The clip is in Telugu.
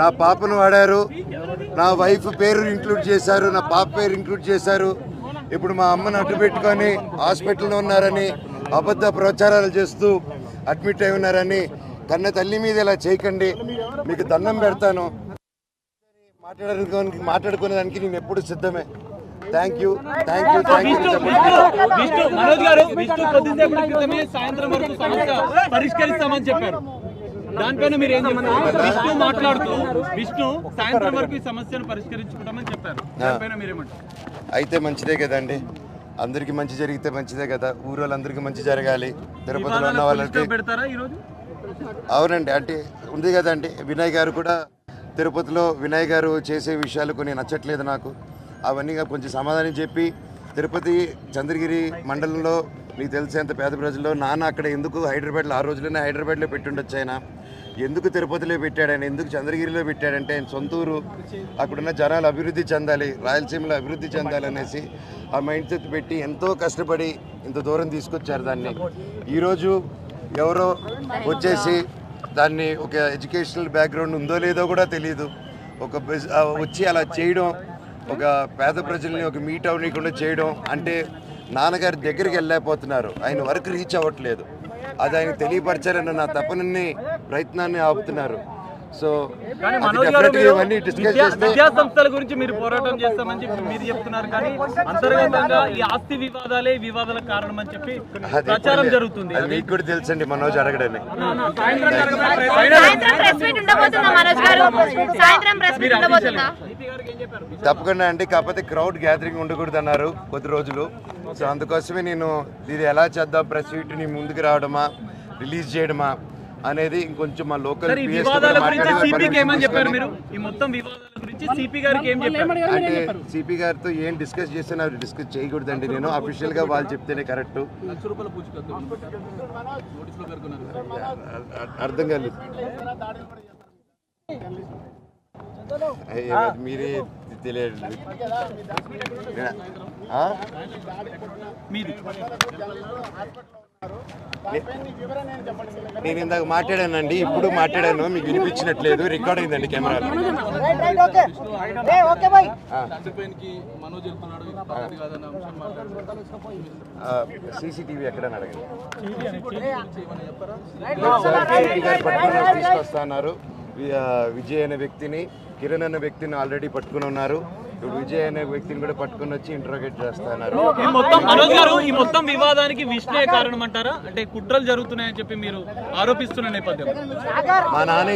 నా పాపను వాడారు. నా వైఫ్ పేరు ఇంక్లూడ్ చేశారు నా పాప పేరు ఇంక్లూడ్ చేశారు. ఇప్పుడు మా అమ్మను అడ్డు పెట్టుకొని హాస్పిటల్లో ఉన్నారని అబద్ధ ప్రచారాలు చేస్తూ అడ్మిట్ అయి ఉన్నారని కన్న తల్లి మీద ఇలా చేయకండి మీకు దండం పెడతాను. మాట్లాడుకోనికి మాట్లాడుకునేదానికి నేను ఎప్పుడు సిద్ధమే. Thank you thank you thank you Manoj garu సాయంత్రం వరకు సమస్య పరిష్కరిస్తామని చెప్పారు. దానిపైన మీరు ఏం చెప్తారు? విష్ణు మాట్లాడుతూ విష్ణు సాయంత్రం వరకు ఈ సమస్యను పరిష్కరించుకుంటామని చెప్పారు. దానిపైన మీరేమంటారు? అయితే మంచిదే కదండి. అందరికీ మంచి జరిగితే మంచిదే కదా. ఊరు వాళ్ళందరికీ మంచి జరగాలి. తిరుపతిలో ఉన్న వాళ్ళకి అవునండి. అంటే ఉంది కదండి. వినయ్ గారు కూడా తిరుపతిలో వినయ్ గారు చేసే విషయాలు కొన్ని నచ్చట్లేదు నాకు. అవన్నీ కొంచెం సమాధానం చెప్పి తిరుపతి చంద్రగిరి మండలంలో మీకు తెలిసేంత పేద ప్రజల్లో నాన్న అక్కడ ఎందుకు హైదరాబాద్లో ఆ రోజుల్లోనే హైదరాబాద్లో పెట్టుండొచ్చు ఆయన? ఎందుకు తిరుపతిలో పెట్టాడని ఎందుకు చంద్రగిరిలో పెట్టాడంటే ఆయన సొంత ఊరు అక్కడున్న జనాలు అభివృద్ధి చెందాలి రాయలసీమలో అభివృద్ధి చెందాలి అనేసి ఆ మైండ్ సెట్ పెట్టి ఎంతో కష్టపడి ఇంత దూరం తీసుకొచ్చారు దాన్ని. ఈరోజు ఎవరో వచ్చేసి దాన్ని ఒక ఎడ్యుకేషనల్ బ్యాక్గ్రౌండ్ ఉందో లేదో కూడా తెలియదు ఒక వచ్చి అలా చేయడం ఒక పేద ప్రజల్ని ఒక మీట్ అవ్వకుండా చేయడం అంటే నాన్నగారి దగ్గరికి వెళ్ళలేకపోతున్నారు. ఆయన వరకు రీచ్ అవ్వట్లేదు. అది ఆయన తెలియపరచాలన్న నా తపనని ప్రయత్నాన్ని ఆపుతున్నారు. సో కానీ అది మనోజ్ గారు definitely మీరు ఇవన్నీ డిస్కస్ విద్యా సంస్థల గురించి మీరు పోరాటం చేస్తామని చెప్పి మీరు చెప్తున్నారు కానీ అంతర్గతంగా ఈ ఆస్తి వివాదాలే ఈ వివాదాలకు కారణం అని చెప్పి ప్రచారం జరుగుతుంది. అది మీకు కూడా తెలుసండి మనోజ్ అడగడని సాయంత్రం ప్రెస్ మీట్ ఉండబోతుందా మనోజ్ గారు? సాయంత్రం ప్రెస్ మీట్ ఉండబోతుందా? తప్పకుండా అండి. కాకపోతే క్రౌడ్ గ్యాదరింగ్ ఉండకూడదు అన్నారు కొద్ది రోజులు. సో అందుకోసమే నేను ఇది ఎలా చేద్దాం ప్రెస్ మీట్ని ముందుకు రావడమా రిలీజ్ చేయడమా అనేది ఇంకొంచెం మా లోకల్ సరే ఈ వివాదాల గురించి సిపికి ఏమని చెప్పారు మీరు? ఈ మొత్తం వివాదాల గురించి సిపి గారికి ఏం చెప్పారు? అంటే సిపి గారితో ఏం డిస్కస్ చేసినా అవి డిస్కస్ చేయకూడదండి నేను. అఫీషియల్గా వాళ్ళు చెప్తేనే కరెక్ట్ అర్థం కాలేదు. అయ్యో, మీరే తెలియదు? మీది. నేను ఇందాక మాట్లాడానండి ఇప్పుడు మాట్లాడాను మీకు వినిపించినట్లేదు రికార్డ్ అయిందండి కెమెరాలో. సీసీటీవీ ఎక్కడ అడగండి. సార్ సిపి గారు పట్టుకుని తీసుకొస్తా అన్నారు వి- ఆ, విజయ్ అనే వ్యక్తిని కిరణ్ అనే వ్యక్తిని ఆల్రెడీ పట్టుకుని ఉన్నారు. ఇప్పుడు విజయ్ అనే వ్యక్తిని కూడా పట్టుకుని వచ్చి ఇంట్రోగేట్ చేస్తా అన్నారు ఈ మొత్తం మనోజ్ గారు ఈ మొత్తం వివాదానికి విష్ణుయే కారణం అంటారా? అంటే కుట్రలు జరుగుతున్నాయని చెప్పి మీరు ఆరోపిస్తున్న నేపథ్యం మా నాన్న